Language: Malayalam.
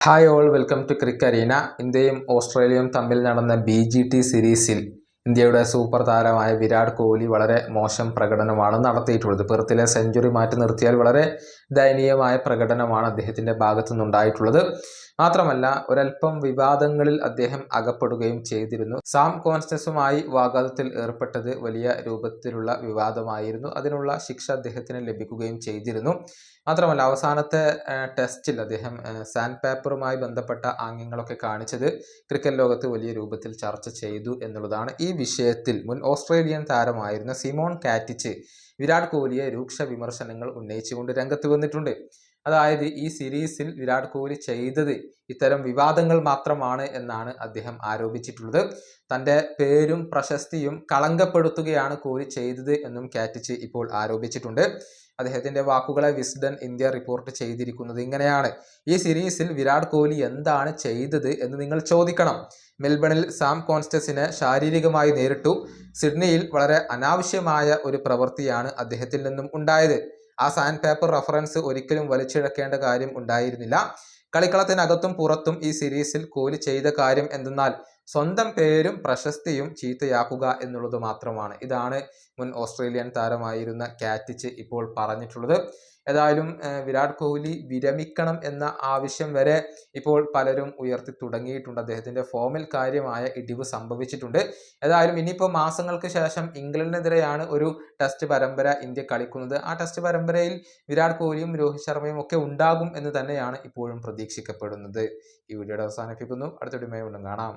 ഹായ് ഓൾ വെൽക്കം ടു ക്രിക്കറീന ഇന്ത്യയും ഓസ്ട്രേലിയയും തമ്മിൽ നടന്ന ബി ജി ടി സീരീസിൽ ഇന്ത്യയുടെ സൂപ്പർ താരമായ വിരാട് കോഹ്ലി വളരെ മോശം പ്രകടനമാണ് നടത്തിയിട്ടുള്ളത്. പെർത്തിലെ സെഞ്ചുറി മാറ്റി നിർത്തിയാൽ വളരെ ദയനീയമായ പ്രകടനമാണ് അദ്ദേഹത്തിന്റെ ഭാഗത്തു നിന്നുണ്ടായിട്ടുള്ളത്. മാത്രമല്ല ഒരൽപ്പം വിവാദങ്ങളിൽ അദ്ദേഹം അകപ്പെടുകയും ചെയ്തിരുന്നു. സാം കോൺസ്റ്റസുമായി വാഗ്വാദത്തിൽ ഏർപ്പെട്ടത് വലിയ രൂപത്തിലുള്ള വിവാദമായിരുന്നു. അതിനുള്ള ശിക്ഷ അദ്ദേഹത്തിന് ലഭിക്കുകയും ചെയ്തിരുന്നു. മാത്രമല്ല അവസാനത്തെ ടെസ്റ്റിൽ അദ്ദേഹം സാൻഡ് പേപ്പറുമായി ബന്ധപ്പെട്ട ആംഗ്യങ്ങളൊക്കെ കാണിച്ചത് ക്രിക്കറ്റ് ലോകത്ത് വലിയ രൂപത്തിൽ ചർച്ച ചെയ്തു എന്നുള്ളതാണ്. ഈ വിഷയത്തിൽ മുൻ ഓസ്ട്രേലിയൻ താരമായിരുന്ന സിമോൺ കാറ്റിച്ച് വിരാട് കോഹ്ലിയെ രൂക്ഷ വിമർശനങ്ങൾ ഉന്നയിച്ചുകൊണ്ട് രംഗത്ത് വന്നിട്ടുണ്ട്. അതായത് ഈ സീരീസിൽ വിരാട് കോഹ്ലി ചെയ്തത് ഇത്തരം വിവാദങ്ങൾ മാത്രമാണ് എന്നാണ് അദ്ദേഹം ആരോപിച്ചിട്ടുള്ളത്. തന്റെ പേരും പ്രശസ്തിയും കളങ്കപ്പെടുത്തുകയാണ് കോഹ്ലി ചെയ്തത് എന്നും കാറ്റിച്ച് ഇപ്പോൾ ആരോപിച്ചിട്ടുണ്ട്. അദ്ദേഹത്തിന്റെ വാക്കുകളെ വിസ്ഡൻ ഇന്ത്യ റിപ്പോർട്ട് ചെയ്തിരിക്കുന്നത് ഇങ്ങനെയാണ്. ഈ സീരീസിൽ വിരാട് കോഹ്ലി എന്താണ് ചെയ്തത് എന്ന് നിങ്ങൾ ചോദിക്കണം. മെൽബണിൽ സാം കോൺസ്റ്റസിനെ ശാരീരികമായി നേരിട്ടു. സിഡ്നിയിൽ വളരെ അനാവശ്യമായ ഒരു പ്രവൃത്തിയാണ് അദ്ദേഹത്തിൽ നിന്നും ഉണ്ടായത്. ആ സാൻഡ് പേപ്പർ റഫറൻസ് ഒരിക്കലും വലിച്ചിഴക്കേണ്ട കാര്യം ഉണ്ടായിരുന്നില്ല. കളിക്കളത്തിനകത്തും പുറത്തും ഈ സീരീസിൽ കോഹ്ലി ചെയ്ത കാര്യം എന്തെന്നാൽ സ്വന്തം പേരും പ്രശസ്തിയും ചീത്തയാക്കുക എന്നുള്ളത് മാത്രമാണ്. ഇതാണ് മുൻ ഓസ്ട്രേലിയൻ താരമായിരുന്ന കാറ്റിച്ച് ഇപ്പോൾ പറഞ്ഞിട്ടുള്ളത്. ഏതായാലും വിരാട് കോഹ്ലി വിരമിക്കണം എന്ന ആവശ്യം വരെ ഇപ്പോൾ പലരും ഉയർത്തി തുടങ്ങിയിട്ടുണ്ട്. അദ്ദേഹത്തിന്റെ ഫോമിൽ കാര്യമായ ഇടിവ് സംഭവിച്ചിട്ടുണ്ട്. ഏതായാലും ഇനിയിപ്പോൾ മാസങ്ങൾക്ക് ശേഷം ഇംഗ്ലണ്ടിനെതിരെയാണ് ഒരു ടെസ്റ്റ് പരമ്പര ഇന്ത്യ കളിക്കുന്നത്. ആ ടെസ്റ്റ് പരമ്പരയിൽ വിരാട് കോഹ്ലിയും രോഹിത് ശർമ്മയും ഒക്കെ ഉണ്ടാകും എന്ന് തന്നെയാണ് ഇപ്പോഴും പ്രതീക്ഷിക്കപ്പെടുന്നത്. ഈ വീഡിയോയുടെ അവസാനിപ്പിക്കുന്നു. അടുത്തൊരു മേ കാണാം.